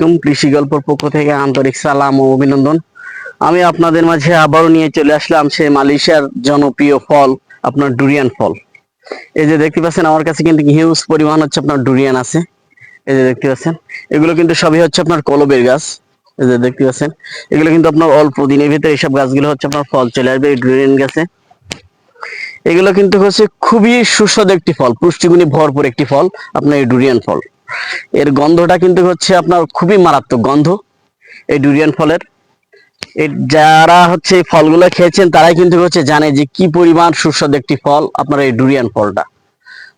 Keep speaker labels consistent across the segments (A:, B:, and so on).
A: আলাইকুম। কৃষি গল্পর পক্ষ থেকে আন্তরিক সালাম ও অভিনন্দন। আমি আপনাদের মাঝে আবারও নিয়ে চলে আসলাম সে মালয়েশিয়ার জনপ্রিয় ফল, আপনার ডুরিয়ান ফল। এই যে দেখতে পাচ্ছেন, আমার কাছে কিন্তু হিউজ পরিমাণ হচ্ছে আপনার ডুরিয়ান আছে। এই যে দেখতে পাচ্ছেন, এগুলো কিন্তু সবই হচ্ছে আপনার কলবের গাছ। এই যে দেখতে পাচ্ছেন, এগুলো কিন্তু আপনার অল্প দিনের ভিতরে এইসব গাছগুলো হচ্ছে আপনার ফল চলে আসবে এই ডুরিয়ান গাছে। এগুলো কিন্তু হচ্ছে খুবই সুস্বাদু একটি ফল, পুষ্টিগুণে ভরপুর একটি ফল, আপনার এই ডুরিয়ান ফল। এর গন্ধটা কিন্তু হচ্ছে আপনার খুবই মারাত্মক গন্ধ। এই ডুরিয়ান ফলের। যারা হচ্ছে এই ফলগুলো খেয়েছেন, তারাই কিন্তু হচ্ছে জানে যে কি পরিমাণ সুস্বাদু একটি ফল আপনার এই ডুরিয়ান ফলটা।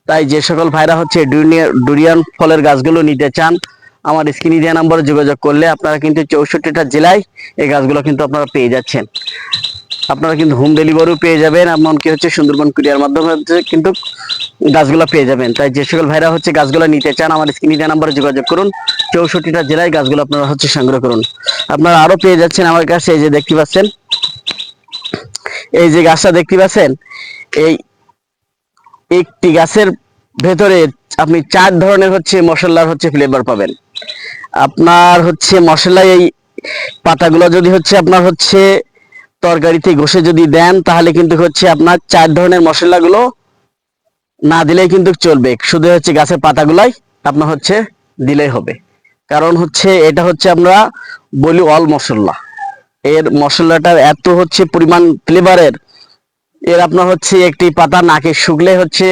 A: তাই যে সকল ভাইরা হচ্ছে ডুরিয়ান ফলের গাছগুলো নিতে চান, আমার স্ক্রিনে দেওয়া নম্বরে যোগাযোগ করলে আপনারা কিন্তু চৌষট্টিটা জেলায় এই গাছগুলো কিন্তু আপনারা পেয়ে যাচ্ছেন। আপনারা কিন্তু হোম ডেলিভারিও পেয়ে যাবেন, এমনকি হচ্ছে সুন্দরবন কুরিয়ার মাধ্যমে হচ্ছে কিন্তু গাছগুলো পেয়ে যাবেন। তাই যে সকল ভাইরা হচ্ছে গাছগুলো নিতে চান আমার স্ক্রিনে দেওয়া নাম্বারে যোগাযোগ করুন, চৌষট্টিটা জেলায় গাছগুলো আপনারা হচ্ছে সংগ্রহ করুন। আপনারা আরও পেয়ে যাচ্ছেন আমার কাছে, এই যে দেখতে পাচ্ছেন। এই যে গাছটা দেখতে পাচ্ছেন, এই একটি গাছের ভেতরে আপনি চার ধরনের হচ্ছে মশলার হচ্ছে ফ্লেভার পাবেন। আপনার হচ্ছে মশলা এই পাতাগুলো যদি হচ্ছে আপনার হচ্ছে তরকারিতে ঘষে যদি দেন, তাহলে কিন্তু হচ্ছে আপনার চার ধরনের মশলাগুলো না দিলেই কিন্তু চলবে। শুধু হচ্ছে গাছের পাতাগুলাই আপনার হচ্ছে দিলেই হবে। কারণ হচ্ছে এটা হচ্ছে আমরা বলি অল মশলা। এর মশলাটার এত হচ্ছে পরিমাণ ফ্লেভারের। এর আপনার হচ্ছে একটি পাতা নাকে শুকলে হচ্ছে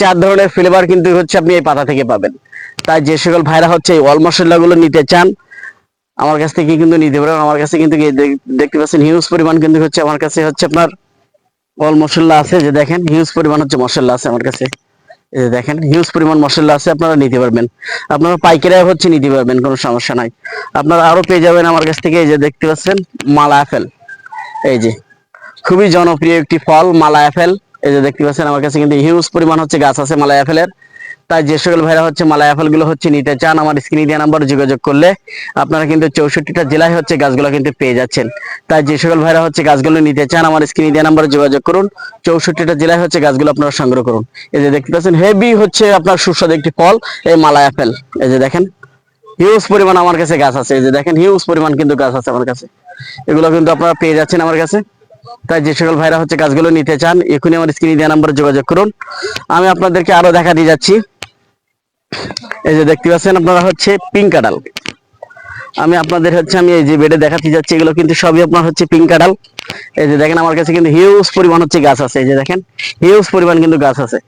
A: চার ধরনের ফ্লেভার কিন্তু হচ্ছে আপনি এই পাতা থেকে পাবেন। তাই যে সকল ভাইরা হচ্ছে এই অল মশলাগুলো নিতে চান আমার কাছ থেকে কিন্তু নিতে পারেন। আমার কাছে কিন্তু দেখতে পাচ্ছেন হিউজ পরিমাণ কিন্তু হচ্ছে আমার কাছে হচ্ছে আপনার অল মশলা আছে। যে দেখেন হিউজ পরিমাণ হচ্ছে মশলা আছে আমার কাছে। দেখেন হিউজ পরিমাণ মশলা আছে, আপনারা নিতে পারবেন। আপনারা পাইকারি হচ্ছে নিতে পারবেন, কোনো সমস্যা নাই। আপনারা আরও পেয়ে যাবেন আমার কাছ থেকে, এই যে দেখতে পাচ্ছেন মালা আপেল এই যে, খুবই জনপ্রিয় একটি ফল মালা আপেল এই যে দেখতে পাচ্ছেন, আমার কাছে কিন্তু হিউজ পরিমাণ হচ্ছে গাছ আছে মালা আপেলের তাই যে সকল ভাইরা হচ্ছে আপেলগুলো হচ্ছে নিতে চান, আমার স্ক্রিনে দেওয়া নাম্বার যোগাযোগ করলে আপনারা কিন্তু চৌষট্টিটা জেলায় হচ্ছে গাছগুলো কিন্তু পেয়ে যাচ্ছেন। তাই যে সকল ভাইরা হচ্ছে গাছগুলো নিতে চান, আমার স্ক্রিনে দেওয়া নাম্বারে যোগাযোগ করুন, চৌষট্টিটা জেলায় হচ্ছে গাছগুলো আপনারা সংগ্রহ করুন। এই যে দেখতে পাচ্ছেন, হেভি হচ্ছে আপনার সুস্বাদু একটি ফল, এই মালাই আপেল এই যে দেখেন, হিউজ পরিমাণ আমার কাছে গাছ আছে। এই যে দেখেন, হিউজ পরিমাণ কিন্তু গাছ আছে আমার কাছে। এগুলো কিন্তু আপনারা পেয়ে যাচ্ছেন আমার কাছে। তাই যে সকল ভাইরা হচ্ছে গাছগুলো নিতে চান, এখনই আমার স্ক্রিনে দেওয়া নাম্বারে যোগাযোগ করুন। আমি আপনাদেরকে আরও দেখা দিয়ে যাচ্ছি। এই যে দেখতে পাচ্ছেন আপনারা হচ্ছে পিঙ্ক কাঁঠাল আমি আপনাদের হচ্ছে, আমি এই যে বেডে দেখাতে যাচ্ছি, এগুলো কিন্তু সবই আপনার হচ্ছে পিঙ্ক কাঁঠাল এই যে দেখেন, আমার কাছে কিন্তু হিউজ পরিমাণ হচ্ছে গাছ আছে, এই যে দেখেন হিউজ পরিমাণ কিন্তু গাছ আছে।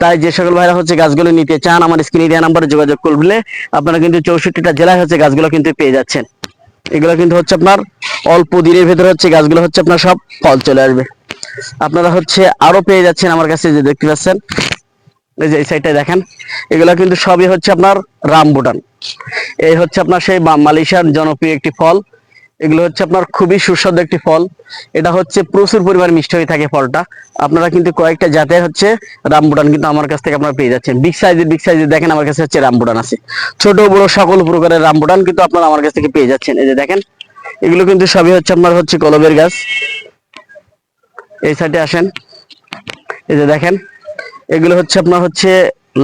A: তাই যে সকল ভাইরা হচ্ছে গাছগুলো নিতে চান, আমার স্ক্রিনে দেওয়া নাম্বারে যোগাযোগ করলে আপনারা কিন্তু চৌষট্টিটা জেলায় হচ্ছে গাছগুলো কিন্তু পেয়ে যাচ্ছেন। এগুলো কিন্তু হচ্ছে আপনার অল্প দিনের ভেতরে হচ্ছে গাছগুলো হচ্ছে আপনার সব ফল চলে আসবে। আপনারা হচ্ছে আরও পেয়ে যাচ্ছেন আমার কাছে যে দেখতে পাচ্ছেন এই যে এই সাইডটা দেখেন, এগুলো কিন্তু সবই হচ্ছে আপনার রামবুটান। এই হচ্ছে আপনার সেই মালয়েশিয়ার জনপ্রিয় একটি ফল। এগুলো হচ্ছে আপনার খুবই সুস্বাদু একটি ফল। এটা হচ্ছে প্রচুর পরিমাণ মিষ্টি হয়ে থাকে ফলটা। আপনারা কিন্তু কয়েকটা জাতের হচ্ছে রামবুটান কিন্তু আমার কাছ থেকে আপনারা পেয়ে যাচ্ছেন। বিগ সাইজের বিগ সাইজের দেখেন আমার কাছে হচ্ছে রামবুটান আছে। ছোট, বড় সকল প্রকারের রামবুটান কিন্তু আপনারা আমার কাছ থেকে পেয়ে যাচ্ছেন। এই যে দেখেন, এগুলো কিন্তু সবই হচ্ছে আপনার হচ্ছে কলবের গাছ। এই সাইডে আসেন। এই যে দেখেন এগুলো হচ্ছে আপনার হচ্ছে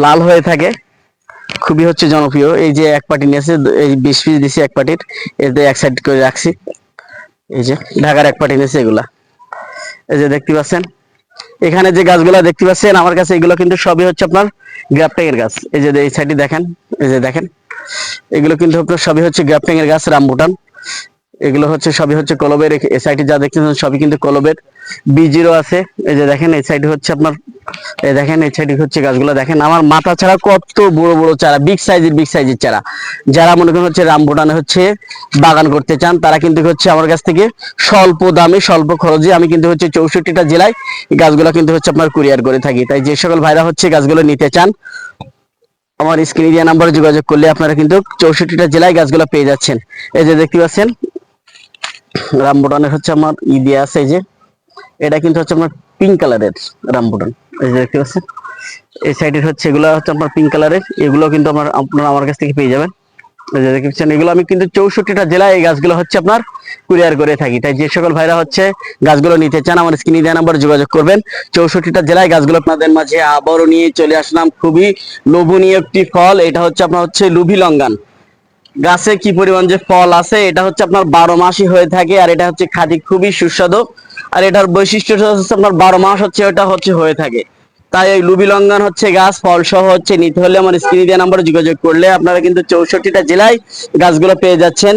A: লাল হয়ে থাকে। খুবই হচ্ছে জনপ্রিয়। এই যে এক পার্টি নিয়েছে এই বিশ পিস দিছি এক পার্টির এতে এক সাইড করে রাখছি। এই যে ঢাকার এক পার্টি নিয়েছে এগুলা। এই যে দেখতে পাচ্ছেন। এখানে যে গাছগুলা দেখতে পাচ্ছেন, আমার কাছে এগুলো কিন্তু সবই হচ্ছে আপনার গ্রাফটিং গাছ। এই যে এই সাইডে দেখেন, এই যে দেখেন। এগুলো কিন্তু আপনার সবই হচ্ছে গ্রাফটিং গাছ রামবুটান এগুলো হচ্ছে সবই হচ্ছে কলবের। এই সাইডে যা দেখতেছেন সবই কিন্তু কলবের। বিজিরও আছে। এই যে দেখেন, এই সাইডে হচ্ছে আপনার এই দেখেন, এই সাইডে হচ্ছে গাছগুলো। দেখেন, আমার মাথা ছাড়া কত বড় বড় চারা বিগ সাইজের বিগ সাইজের চারা। যারা মনে করেন হচ্ছে রামবুটানে হচ্ছে বাগান করতে চান, তারা কিন্তু হচ্ছে আমার কাছ থেকে স্বল্প দামে, স্বল্প খরচে আমি কিন্তু হচ্ছে চৌষট্টিটা জেলায় গাছগুলো কিন্তু হচ্ছে আপনার কুরিয়ার করে থাকি। তাই যে সকল ভাইরা হচ্ছে গাছগুলো নিতে চান, আমার স্ক্রিনে দেওয়া নাম্বারে যোগাযোগ করলে আপনারা কিন্তু চৌষট্টিটা জেলায় গাছগুলো পেয়ে যাচ্ছেন। এই যে দেখতে পাচ্ছেন, রামবুটানের হচ্ছে আমার ই দিয়ে আছে এই যে এটা কিন্তু হচ্ছে আপনার পিঙ্ক কালারের রামবুটান এই যে দেখতে পাচ্ছেন? এই সাইডের হচ্ছে এগুলো হচ্ছে আপনার পিঙ্ক কালারের এগুলো কিন্তু আমার, আপনারা আমার কাছ থেকে পেয়ে যাবেন। এই যে দেখতে পাচ্ছেন, এগুলো আমি কিন্তু চৌষট্টিটা জেলায় এই গাছগুলো হচ্ছে আপনার কুরিয়ার করে থাকি। তাই যে সকল ভাইরা হচ্ছে গাছগুলো নিতে চান, আমার স্ক্রিনে দেওয়া নাম্বার যোগাযোগ করবেন। চৌষট্টিটা জেলায় গাছগুলো আপনাদের মাঝে আবারও নিয়ে চলে আসলাম। খুবই লোভনীয় একটি ফল। এটা হচ্ছে আপনার হচ্ছে লুভি লঙ্গান। গাছে কি পরিমাণ যে ফল আছে, এটা হচ্ছে আপনার বারো মাসই হয়ে থাকে, আর এটা হচ্ছে খাঁটি খুবই সুস্বাদু। আর এটার বৈশিষ্ট্য হচ্ছে আপনার বারো মাস হচ্ছে এটা হচ্ছে হয়ে থাকে। তাই এই লুবি লঙ্ঘন হচ্ছে গাছ, ফল সহ হচ্ছে, নিতে হলে আমার স্ক্রিনে দেওয়া নাম্বারে যোগাযোগ করলে আপনারা কিন্তু চৌষট্টিটা জেলায় গাছগুলো পেয়ে যাচ্ছেন।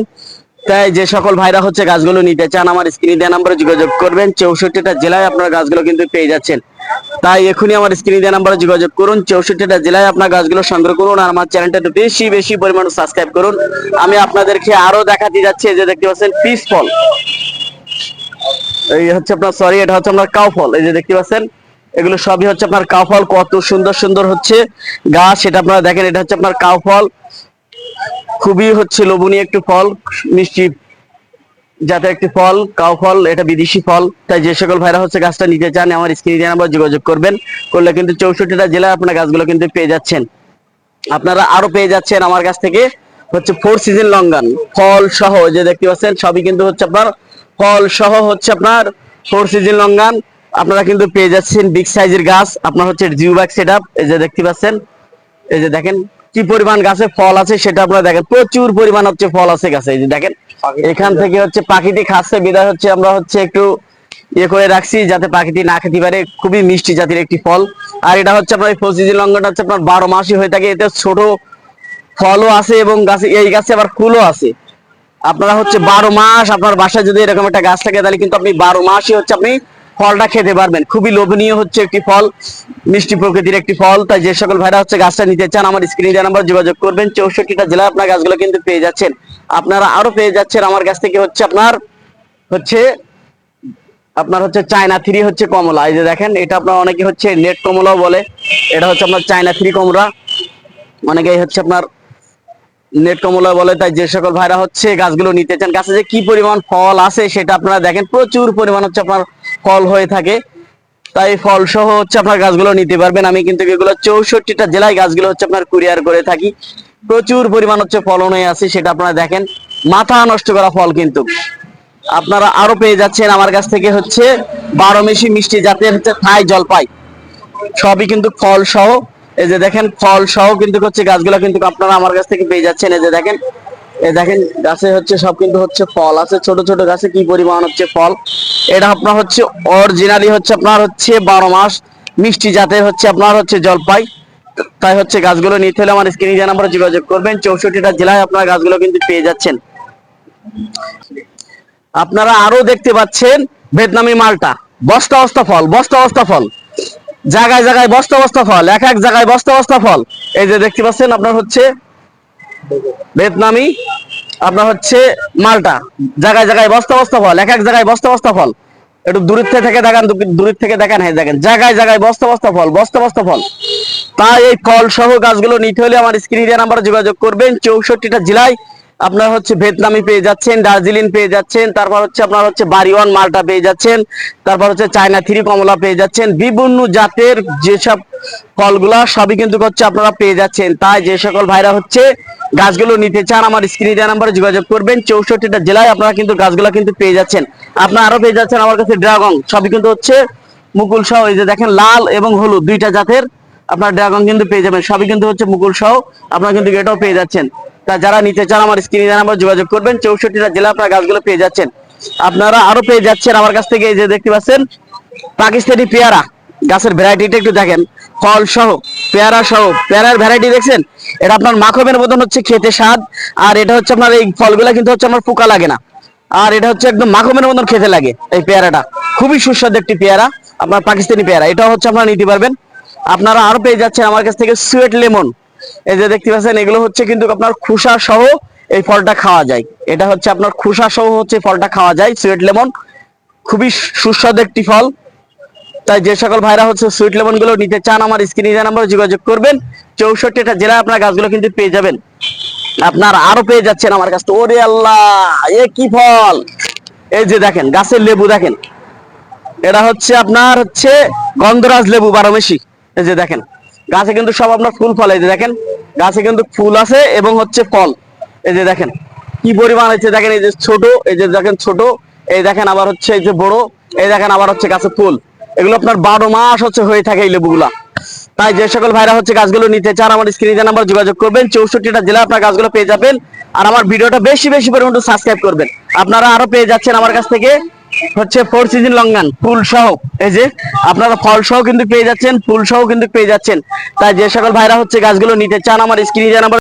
A: তাই যে সকল ভাইরা হচ্ছে গাছগুলো নিতে চান, আমার স্ক্রিনে দেওয়া নাম্বারে যোগাযোগ করবেন, চৌষট্টিটা জেলায় আপনারা গাছগুলো কিন্তু পেয়ে যাচ্ছেন। তাই এখনই আমার স্ক্রিনে দেওয়া নাম্বারে যোগাযোগ করুন। চৌষট্টিটা জেলায় আপনার গাছগুলো সংগ্রহ করুন আর আমার চ্যানেলটা বেশি বেশি পরিমাণে সাবস্ক্রাইব করুন। আমি আপনাদেরকে আরও দেখাতে যাচ্ছি যে দেখতে পাচ্ছেন পিস ফল এই হচ্ছে আপনার সরি এটা হচ্ছে আপনার কাউ ফল এই যে দেখতে পাচ্ছেন, এগুলো সবই হচ্ছে আপনার কাউ ফল কত সুন্দর সুন্দর হচ্ছে গাছ সেটা আপনারা দেখেন, এটা হচ্ছে আপনার কাউ ফল খুবই হচ্ছে লোভনীয় একটু ফল, মিষ্টি যাতে একটি ফল, কাউ ফল, এটা বিদেশি ফল, তাই যে সকল ভাইরা হচ্ছে গাছটা নিতে চান, আমার স্ক্রিনে নাম্বার যোগাযোগ করবেন। করলে কিন্তু চৌষট্টিটা জেলায় আপনার গাছগুলো কিন্তু পেয়ে যাচ্ছেন। আপনারা আরও পেয়ে যাচ্ছেন আমার কাছ থেকে হচ্ছে ফোর সিজন লঙ্গান ফল সহ যে দেখতে পাচ্ছেন, সবই কিন্তু হচ্ছে আপনার ফল সহ হচ্ছে আপনার ফোর সিজন লঙ্গান আপনারা কিন্তু পেয়ে যাচ্ছেন বিগ সাইজের গাছ, আপনার হচ্ছে জিও ব্যাগ সেট এই যে দেখতে পাচ্ছেন, এই যে দেখেন কি পরিমাণ গাছে ফল আছে সেটা আপনারা দেখেন। প্রচুর পরিমাণ হচ্ছে ফল আছে গাছে এই যে দেখেন। এখান থেকে হচ্ছে পাখিটি খাচ্ছে বিদায় হচ্ছে আমরা হচ্ছে একটু ইয়ে করে রাখছি যাতে পাখিটি না খেতে পারে। খুবই মিষ্টি জাতির একটি ফল। আর এটা হচ্ছে আপনার ফসিজি লঙ্কাটা হচ্ছে আপনার বারো মাসই হয়ে থাকে এতে ছোট ফলও আছে এবং গাছে এই গাছে আবার ফুলও আছে। আপনারা হচ্ছে বারো মাস আপনার বাসায় যদি এরকম একটা গাছ থাকে তাহলে কিন্তু আপনি বারো মাসই হচ্ছে আপনি ফলটা খেতে পারবেন। খুবই লোভনীয় হচ্ছে একটি ফল, মিষ্টি প্রকৃতির একটি ফল। তাই যে সকল ভাইরা হচ্ছে গাছটা নিতে চান, আমার স্ক্রিনে দেওয়া নাম্বার যোগাযোগ করবেন। চৌষট্টিটা জেলায় আপনার গাছগুলো কিন্তু পেয়ে যাচ্ছেন। আপনারা আরও পেয়ে যাচ্ছেন। আমার কাছ থেকে হচ্ছে আপনার হচ্ছে আপনার হচ্ছে চায়না থ্রি হচ্ছে কমলা। এই যে দেখেন, এটা আপনার অনেকে হচ্ছে নেট কমলাও বলে। এটা হচ্ছে আপনার চায়না থ্রি কমলা। অনেকেই হচ্ছে আপনার নেট কমলা বলে, তাই যে সকল ভাইরা হচ্ছে গাছগুলো নিতে চান, গাছে যে কি পরিমাণ ফল আছে সেটা আপনারা দেখেন, প্রচুর পরিমাণ হচ্ছে আপনার ফল হয়ে থাকে। তাই ফল সহ হচ্ছে আপনার গাছগুলো নিতে পারবেন। আমি কিন্তু এগুলো চৌষট্টিটা জেলায় গাছগুলো হচ্ছে আপনার কুরিয়ার করে থাকি। প্রচুর পরিমাণ হচ্ছে ফলন হয়ে আছে, সেটা আপনারা দেখেন। মাথা নষ্ট করা ফল কিন্তু। আপনারা আরও পেয়ে যাচ্ছেন আমার কাছ থেকে হচ্ছে বারো মেশি মিষ্টি জাতের হচ্ছে থাই জলপাই। সবই কিন্তু ফল সহ। এই যে দেখেন, ফল সহ কিন্তু হচ্ছে গাছগুলো কিন্তু আপনারা আমার কাছ থেকে পেয়ে যাচ্ছেন। এই যে দেখেন, এই দেখেন, গাছে হচ্ছে সব কিন্তু হচ্ছে ফল আছে। ছোট ছোট গাছে কি পরিমাণ হচ্ছে ফল? এটা আপনার হচ্ছে অরিজিনালি হচ্ছে আপনার হচ্ছে বারো মাস মিষ্টি জাতের হচ্ছে আপনার হচ্ছে জলপাই। তাই হচ্ছে গাছগুলো নিতে হলে আমার স্ক্রিনে যে নাম্বারে যোগাযোগ করবেন, চৌষট্টিটা জেলায় আপনার গাছগুলো কিন্তু পেয়ে যাচ্ছেন। আপনারা আরও দেখতে পাচ্ছেন, ভিয়েতনামি মালটা। বস্তা বস্তা ফল, বস্তা বস্তা ফল। জায়গায় জায়গায় বস্তা বস্তা ফল, এক এক জায়গায় বস্তা বস্তা ফল। এই যে দেখতে পাচ্ছেন, আপনার হচ্ছে ভিয়েতনামি, আপনার হচ্ছে মালটা। জায়গায় জায়গায় বস্তা বস্তা ফল, এক এক জায়গায় বস্তা বস্তা ফল। একটু দূরের থেকে দেখান দূরের থেকে দেখান হ্যাঁ দেখেন। জায়গায় জায়গায় বস্তা বস্তা ফল, বস্তা বস্তা ফল। তাই এই ফল সহ গাছগুলো নিতে হলে আমার স্ক্রিনে নাম্বারে যোগাযোগ করবেন। চৌষট্টিটা জেলায় আপনার হচ্ছে ভিয়েতনামি পেয়ে যাচ্ছেন, দার্জিলিং পেয়ে যাচ্ছেন, তারপর হচ্ছে আপনার হচ্ছে বাড়িওয়ান মালটা পেয়ে যাচ্ছেন, তারপর হচ্ছে চায়না থ্রি কমলা পেয়ে যাচ্ছেন, বিভিন্ন জাতের যেসব ফলগুলা সবই কিন্তু হচ্ছে আপনারা পেয়ে যাচ্ছেন। তাই যে সকল ভাইরা হচ্ছে গাছগুলো নিতে চান, আমার স্ক্রিনে দেওয়া নাম্বারে যোগাযোগ করবেন, চৌষট্টিটা জেলায় আপনারা কিন্তু গাছগুলো কিন্তু পেয়ে যাচ্ছেন। আপনারা আরও পেয়ে যাচ্ছেন আমার কাছে ড্রাগন, সবই কিন্তু হচ্ছে মুকুল সহ, এই যে দেখেন লাল এবং হলুদ, দুইটা জাতের আপনার ড্রাগন কিন্তু পেয়ে যাবেন, সবই কিন্তু হচ্ছে মুকুল সহ, আপনারা কিন্তু এটাও পেয়ে যাচ্ছেন। তা যারা নিতে চান আমার স্ক্রিনে নাম্বার যোগাযোগ করবেন। চৌষট্টিটা জেলা আপনার গাছগুলো পেয়ে যাচ্ছেন। আপনারা আরও পেয়ে যাচ্ছেন আমার কাছ থেকে এই যে দেখতে পাচ্ছেন, পাকিস্তানি পেয়ারা। গাছের ভ্যারাইটিটা একটু দেখেন। ফল সহ, পেয়ারা সহ, পেয়ারার ভ্যারাইটি দেখছেন? এটা আপনার মাখবের মতন হচ্ছে খেতে স্বাদ, আর এটা হচ্ছে আপনার এই ফলগুলা কিন্তু হচ্ছে আমার পোকা লাগে না। আর এটা হচ্ছে একদম মাখমের মতন খেতে লাগে এই পেয়ারাটা। খুবই সুস্বাদু একটি পেয়ারা, আপনার পাকিস্তানি পেয়ারা। এটাও হচ্ছে আপনারা নিতে পারবেন। আপনারা আরও পেয়ে যাচ্ছেন আমার কাছ থেকে সুয়েট লেমন। এই যে দেখতে পাচ্ছেন, এগুলো হচ্ছে কিন্তু আপনার খুসা সহ এই ফলটা খাওয়া যায়। এটা হচ্ছে আপনার খুসা সহ হচ্ছে ফলটা খাওয়া যায় সুইট লেমন খুবই সুস্বাদু একটি ফল। তাই যে সকল ভাইরা হচ্ছে সুইট লেমনগুলো নিতে চান, আমার স্ক্রিনে নাম্বারে যোগাযোগ করবেন, চৌষট্টিটা জেলায় আপনার গাছগুলো কিন্তু পেয়ে যাবেন। আপনার আরও পেয়ে যাচ্ছেন আমার কাছে ওরে আল্লাহ, এ কি ফল? এই যে দেখেন, গাছের লেবু দেখেন। এটা হচ্ছে আপনার হচ্ছে গন্ধরাজ লেবু বারোমেশি এই যে দেখেন গাছে কিন্তু সব আপনার ফুল ফল, এই যে দেখেন, গাছে কিন্তু ফুল আছে এবং হচ্ছে ফল। এই যে দেখেন, কি পরিমাণ হচ্ছে দেখেন, এই যে ছোট, এই যে দেখেন ছোট, এই দেখেন আবার হচ্ছে এই যে বড়, এই দেখেন আবার হচ্ছে গাছে ফুল। এগুলো আপনার বারো মাস হচ্ছে হয়ে থাকে এই লেবুগুলা। তাই যে সকল ভাইরা হচ্ছে গাছগুলো নিতে চান, আমার স্ক্রিনে নাম্বার যোগাযোগ করবেন, চৌষট্টিটা জেলা আপনার গাছগুলো পেয়ে যাবেন। আর আমার ভিডিওটা বেশি বেশি পরিমাণ সাবস্ক্রাইব করবেন। আপনারা আরও পেয়ে যাচ্ছেন আমার কাছ থেকে হচ্ছে ফোর সিজন লঙ্গান ফুল সহ এই যে, আপনারা ফল সহ কিন্তু পেয়ে যাচ্ছেন ফুল সহ কিন্তু পেয়ে যাচ্ছেন। তাই যে সকল ভাইরা হচ্ছে গাছগুলো নিতে চান, আমার স্ক্রিনে নাম্বার